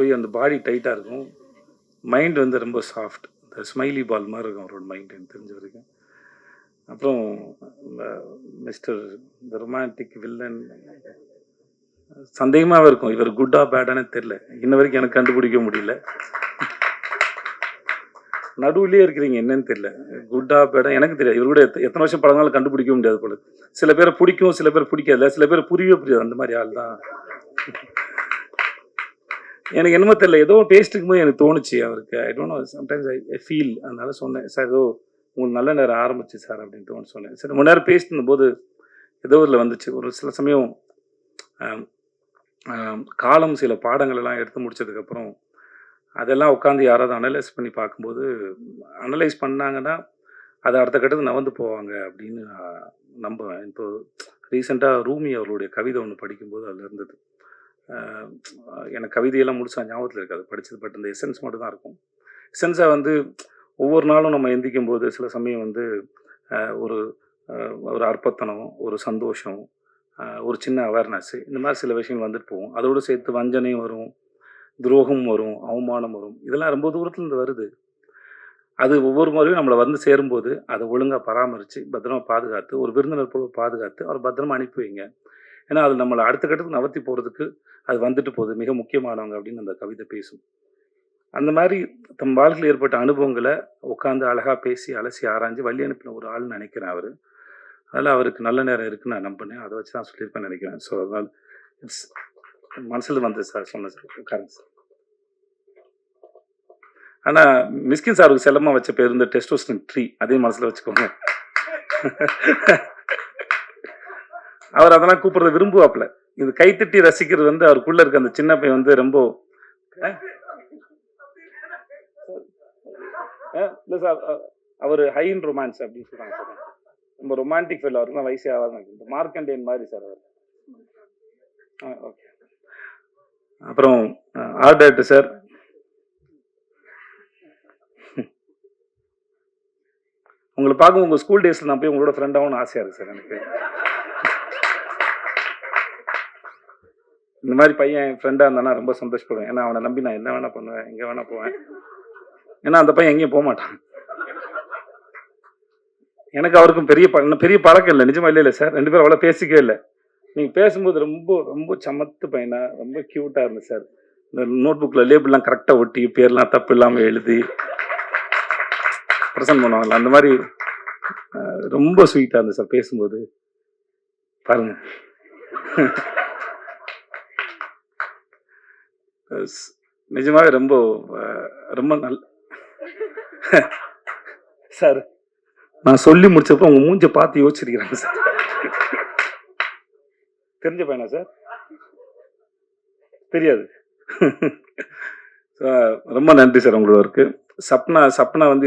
போய் அந்த பாடி டைட்டாக இருக்கும். மைண்ட் வந்து ரொம்ப சாஃப்ட் இந்த ஸ்மைலி பால் மாதிரி இருக்கும் அவரோட மைண்ட் எனக்கு தெரிஞ்ச வரைக்கும். அப்புறம் இந்த மிஸ்டர் இந்த ரொமான்டிக் வில்லன் சந்தேகமாகவே இருக்கும். இவர் குட்டா பேடானே தெரில இன்ன வரைக்கும் எனக்கு கண்டுபிடிக்க முடியல. நடுவுலேயே இருக்கிறீங்க என்னன்னு தெரியல. குட்டா பேடா எனக்கு தெரியாது இவர் கூட எத்தனை வருஷம் பழங்காலும் கண்டுபிடிக்க முடியாது போல. சில பேரை பிடிக்கும் சில பேர் பிடிக்காதுல சில பேர் புரியவே புரியாது. அந்த மாதிரி ஆள் தான் எனக்கு என்னமோ தெரியல. ஏதோ பேசிட்டு போது எனக்கு தோணுச்சு அவருக்கு. I don't know sometimes I feel அதனால சொன்னேன் சார் ஏதோ உங்களுக்கு நல்ல நேரம் ஆரம்பிச்சு சார் அப்படின்னு தோணு சொன்னேன். சார் ரொம்ப நேரம் பேசிட்டு போது ஏதோ இதில் வந்துச்சு. ஒரு சில சமயம் காலம் சில பாடங்கள் எல்லாம் எடுத்து முடிச்சதுக்கப்புறம் அதெல்லாம் உட்காந்து யாராவது அனலைஸ் பண்ணி பார்க்கும்போது அனலைஸ் பண்ணாங்கன்னா அது அடுத்த கட்டத்துக்கு நவந்து போவாங்க அப்படின்னு நான் நம்புவேன். இப்போ ரீசெண்டாக ரூமி அவர்களுடைய கவிதை ஒன்று படிக்கும்போது அதில் இருந்தது. எனக்கு கவிதையெல்லாம் முடிச்சா ஞாபகத்தில் இருக்காது. படித்தது பட் இந்த எசன்ஸ் மட்டும் தான் இருக்கும் எசன்ஸாக வந்து ஒவ்வொரு நாளும் நம்ம எந்திக்கும் போது சில சமயம் வந்து ஒரு ஒரு அற்பத்தனம் ஒரு சந்தோஷம் ஒரு சின்ன அவேர்னஸ் இந்த மாதிரி சில விஷயங்கள் வந்துட்டு போகும். அதோடு சேர்த்து வஞ்சனையும் வரும் துரோகம் வரும் அவமானம் வரும். இதெல்லாம் ரொம்ப தூரத்துலேருந்து வருது. அது ஒவ்வொரு முறையும் நம்மளை வந்து சேரும்போது அதை ஒழுங்காக பராமரித்து பத்திரமா பாதுகாத்து ஒரு விருந்தினர் போல பாதுகாத்து அவர் பத்திரமா அனுப்பி வைங்க. ஏன்னா அது நம்மளை அடுத்த கட்டத்துக்கு நவர்த்தி போகிறதுக்கு அது வந்துட்டு போகுது. மிக முக்கியமானவங்க அப்படின்னு அந்த கவிதை பேசும். அந்த மாதிரி தம் வாழ்க்கையில் ஏற்பட்ட அனுபவங்களை உட்காந்து அழகாக பேசி அலசி ஆராய்ஞ்சு வழி அனுப்பின ஒரு ஆள்னு நினைக்கிறேன் அவர். அதில் அவருக்கு நல்ல நேரம் இருக்குன்னு நான் நம்பினேன் அதை வச்சு தான் சொல்லியிருப்பேன் நினைக்கிறேன். ஸோ அதனால் இட்ஸ் மனசில் வந்தது சார் சொன்னேன் சார். உட்காருங்க சார். ஆனால் மிஸ்கின் சாருக்கு செல்லமாக வச்ச பேர் இந்த டெஸ்டோஸ்டன் ட்ரீ. அதே மனசில் வச்சுக்கோங்க. அவர் அதெல்லாம் கூப்பிடுறத விரும்புவாப்ல இது கைத்தட்டி ரசிக்கிறது வந்து அவருக்குள்ள இருக்க அந்த சின்ன பையன் வந்து ரொம்ப இல்லை சார் அவர் ஹைன் ரொமான்ஸ் அப்படின்னு சொல்றாங்க சார் ரொம்ப ரொமான்டிக் ஃபீல் அவருக்கு வயசே ஆகாது இந்த மார்க்கண்டேன் மாதிரி சார் அவர். ஓகே அப்புறம் ஆர்டர் சார் உங்களை பார்க்க உங்க ஸ்கூல் டேஸ்ல நான் போய் உங்களோட ஃப்ரெண்டாகவும் ஆசையா இருக்கு சார் எனக்கு. இந்த மாதிரி பையன் என் ஃப்ரெண்டாக இருந்தானா ரொம்ப சந்தோஷப்படுவேன். ஏன்னா அவனை நம்பி நான் என்ன வேணா பண்ணுவேன் எங்கே வேணா போவேன். ஏன்னா அந்த பையன் எங்கேயும் போக மாட்டான். எனக்கு அவருக்கும் பெரிய பெரிய பழக்கம் இல்லை. நிஜமா இல்லை இல்லை சார்? ரெண்டு பேரும் அவ்வளோ பேசிக்கவே இல்லை. நீங்கள் பேசும்போது ரொம்ப ரொம்ப சமத்து பையனா ரொம்ப க்யூட்டாக இருந்துச்சு சார். இந்த நோட் புக்கில் லேபிள்லாம் கரெக்டாக ஒட்டி பேர்லாம் தப்பு இல்லாமல் எழுதி பிரசன்ட் பண்ணுவாங்கல்ல அந்த மாதிரி ரொம்ப ஸ்வீட்டாக இருந்தது சார் பேசும்போது. பாருங்க ஸ்- நிஜமாவே ரொம்ப ரொம்ப நல் சார் நான் சொல்லி முடிச்சப்போ உங்க மூஞ்ச பார்த்து யோசிச்சிருக்கிறேன் சார் தெரிஞ்ச பையனா சார் தெரியாது. ரொம்ப நன்றி சார் உங்களோட ஒர்க்கு சப்னா சப்னா வந்து இது